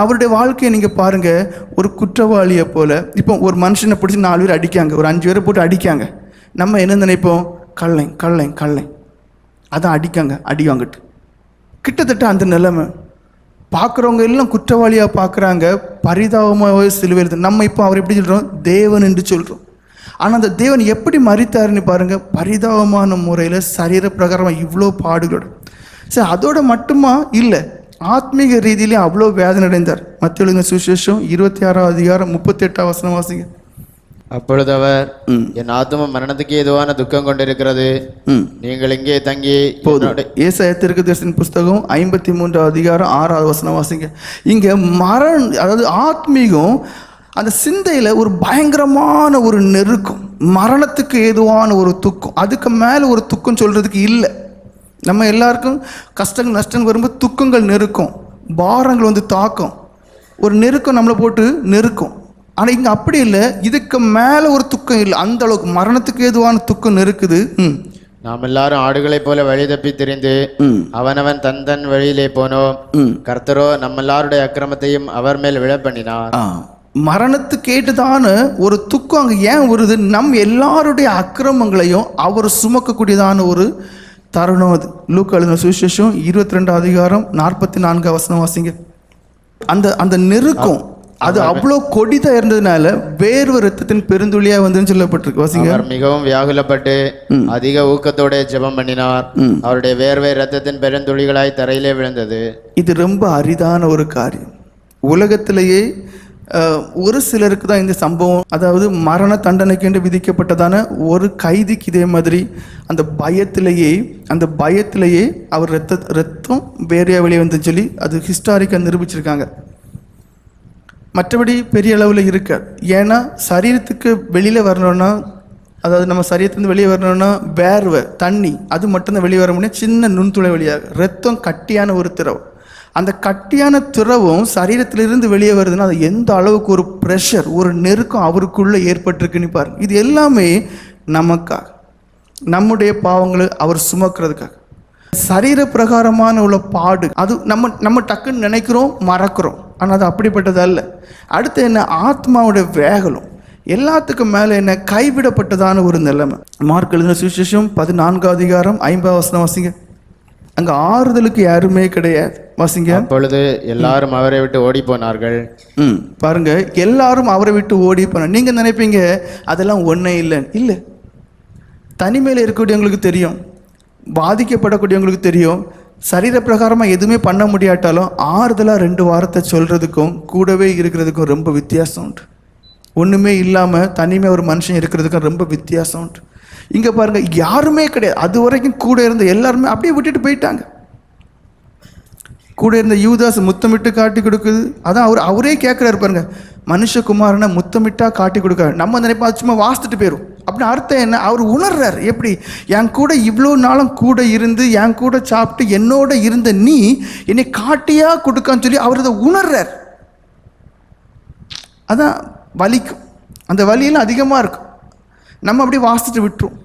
அவருடைய வாழ்க்கையை நீங்கள் பாருங்கள் ஒரு குற்றவாளியை போல். இப்போ ஒரு மனுஷனை பிடிச்சி நாலு பேர் அடிக்காங்க ஒரு அஞ்சு பேரை போட்டு அடிக்காங்க. நம்ம என்ன நினைப்போம்? கள்ளை கள்ளை கள்ளை. அதான் அடிக்காங்க அடி வாங்கிட்டு. கிட்டத்தட்ட அந்த நிலைமை. பார்க்குறவங்க எல்லாம் குற்றவாளியாக பார்க்குறாங்க பரிதாபமாக சிலுவையில் நம்ம இப்போ அவர் எப்படி சொல்கிறோம் தேவன் என்று சொல்கிறோம் ஆனால் அந்த தேவன் எப்படி மறித்தாருன்னு பாருங்கள் பரிதாபமான முறையில் சரீர பிரகாரமாக இவ்வளோ பாடுகளோட. சரி அதோட மட்டுமா? இல்லை. ஆத்மீக ரீதியிலே அவ்வளோ வேதனை அடைந்தார் மத்திய சுவிசேஷம் இருபத்தி ஆறாம் அதிகாரம் முப்பத்தெட்டாம் வசனம் வாசிங்க. அப்பொழுது அவர். என் ஆத்தும மரணத்துக்கு ஏதுவான துக்கம் கொண்டிருக்கிறது. நீங்கள் இங்கே தங்கி போதும் ஏசாய தீர்க்கதரிசன புஸ்தகம் ஐம்பத்தி மூன்றாவது அதிகாரம் ஆறாவது வசனம் வாசிங்க. இங்கே மரண் அதாவது ஆத்மீகம் அந்த சிந்தையில் ஒரு பயங்கரமான ஒரு நெருக்கம் மரணத்துக்கு ஏதுவான ஒரு துக்கம் அதுக்கு மேலே ஒரு துக்கம் சொல்கிறதுக்கு இல்லை. நம்ம எல்லாருக்கும் கஷ்டங்கள் நஷ்டங்கள் வரும்போது துக்கங்கள் நெருக்கம். பாரங்கள் வந்து தாக்கம். ஒரு நெருக்கம் நம்மளை போட்டு நெருக்கம். ஆனால் இங்கே அப்படி இல்லை. இதுக்கு மேலே ஒரு துக்கம் இல்லை. அந்த அளவுக்கு மரணத்துக்கு ஏதுவான துக்கம் நெருக்குது. ம். நாம் எல்லாரும் ஆடுகளைப் போல வழி தப்பி திரிந்து அவனவன் தன் தன் வழியிலே போனோம். கர்த்தரோ நம்ம எல்லாருடைய அக்கிரமத்தையும் அவர் மேல் விழ பண்ணினார் ஆ. மரணத்துக்கு கேட்டுதான ஒரு துக்கம் அங்கே ஏன் வருது? நம் எல்லாருடைய அக்கிரமங்களையும் அவர் சுமக்கக்கூடியதான ஒரு தருணம் அது. லூக் எழுதின சுவிசேஷம் இருபத்தி ரெண்டு அதிகாரம் நாற்பத்தி நான்கு வசனம் வாசிங்க. அந்த அந்த நெருக்கம் அது அவ்வளோ கொடிதா இருந்ததுனால வேர்வை ரத்தத்தின் பெருந்துளியா வந்துன்னு சொல்லப்பட்டிருக்கு. வாசிங்க. அவர் மிகவும் வியாகுலப்பட்டு அதிக ஊக்கத்தோட ஜெபம் பண்ணினார். அவருடைய வேர்வை ரத்தத்தின் பெருந்துளிகளாய் தரையிலே விழுந்தது. இது ரொம்ப அரிதான ஒரு காரியம். உலகத்திலேயே ஒரு சிலருக்கு தான் இந்த சம்பவம் அதாவது மரண தண்டனைக்கென்று விதிக்கப்பட்டதான ஒரு கைதிக்கு இதே மாதிரி அந்த பயத்திலேயே அந்த பயத்திலேயே அவர் ரத்த ரத்தம் வேறையா வெளியே வந்துன்னு சொல்லி அது ஹிஸ்டாரிக்காக நிரூபிச்சிருக்காங்க. மற்றபடி பெரிய அளவில் இருக்காது ஏன்னா சரீரத்துக்கு வெளியில் வரணும்னா அதாவது நம்ம சரீரத்துலேருந்து வெளியே வரணும்னா வேர்வை தண்ணி அது மட்டும்தான் வெளியே வர முடியும். சின்ன நுண்துளை வழியாக ரத்தம் கட்டியான ஒரு திரவம். அந்த கட்டியான துறவும் சரீரத்திலிருந்து வெளியே வருதுன்னா அது எந்த அளவுக்கு ஒரு ப்ரெஷர் ஒரு நெருக்கம் அவருக்குள்ளே ஏற்பட்டிருக்குன்னு பாருங்க. இது எல்லாமே நமக்காக. நம்முடைய பாவங்களை அவர் சுமக்கிறதுக்காக. சரீர பிரகாரமான உள்ள பாடு அது நம்ம நம்ம டக்குன்னு நினைக்கிறோம் மறக்கிறோம். ஆனால் அது அப்படிப்பட்டது அல்ல. அடுத்து என்ன? ஆத்மாவோட வேகலும். எல்லாத்துக்கும் மேலே என்ன? கைவிடப்பட்டதான ஒரு நிலைமை. மார்க் எழுதின சுவிசேஷம் பதினான்காவது அதிகாரம் ஐம்பது வசனம் வசிங்க. அங்கே ஆறுதலுக்கு யாருமே கிடையாது. வாசிங்க. அப்பொழுது எல்லாரும் அவரை விட்டு ஓடி போனார்கள் ம். பாருங்க எல்லாரும் அவரை விட்டு ஓடி போன நீங்க நினைப்பீங்க அதெல்லாம் ஒன்றே இல்லை. இல்லை. தனிமையில் இருக்கக்கூடியவங்களுக்கு தெரியும். பாதிக்கப்படக்கூடியவங்களுக்கு தெரியும். சரீர பிரகாரமாக எதுவுமே பண்ண முடியாட்டாலும் ஆறுதலாக ரெண்டு வாரத்தை சொல்கிறதுக்கும் கூடவே இருக்கிறதுக்கும் ரொம்ப வித்தியாசம் உண்டு. ஒன்றுமே இல்லாமல் தனிமை ஒரு மனுஷன் இருக்கிறதுக்கும் ரொம்ப வித்தியாசம் உண்டு. இங்கே பாருங்கள் யாருமே கிடையாது. அது வரைக்கும் கூட இருந்த எல்லாருமே அப்படியே விட்டுட்டு போயிட்டாங்க. கூட இருந்த யூதாஸ் முத்தமிட்டு காட்டி கொடுக்குது. அதான் அவர் அவரே கேட்குறாரு பாருங்க. மனுஷகுமாரனை முத்தமிட்டா காட்டி கொடுக்காரு. நம்ம நினைப்பா சும்மா வாசித்துட்டு போயிடும் அப்படின்னு அர்த்தம் என்ன? அவர் உணர்றார். எப்படி? என் கூட இவ்வளோ நாளும் கூட இருந்து என் கூட சாப்பிட்டு என்னோட இருந்த நீ என்னை காட்டியா கொடுக்கான்னு சொல்லி அவர் அதை உணர்றார். அதான் வலிக்கும். அந்த வலியெல்லாம் அதிகமாக இருக்கும். நம்ம அப்படியே வாசித்துட்டு விட்டுரும்.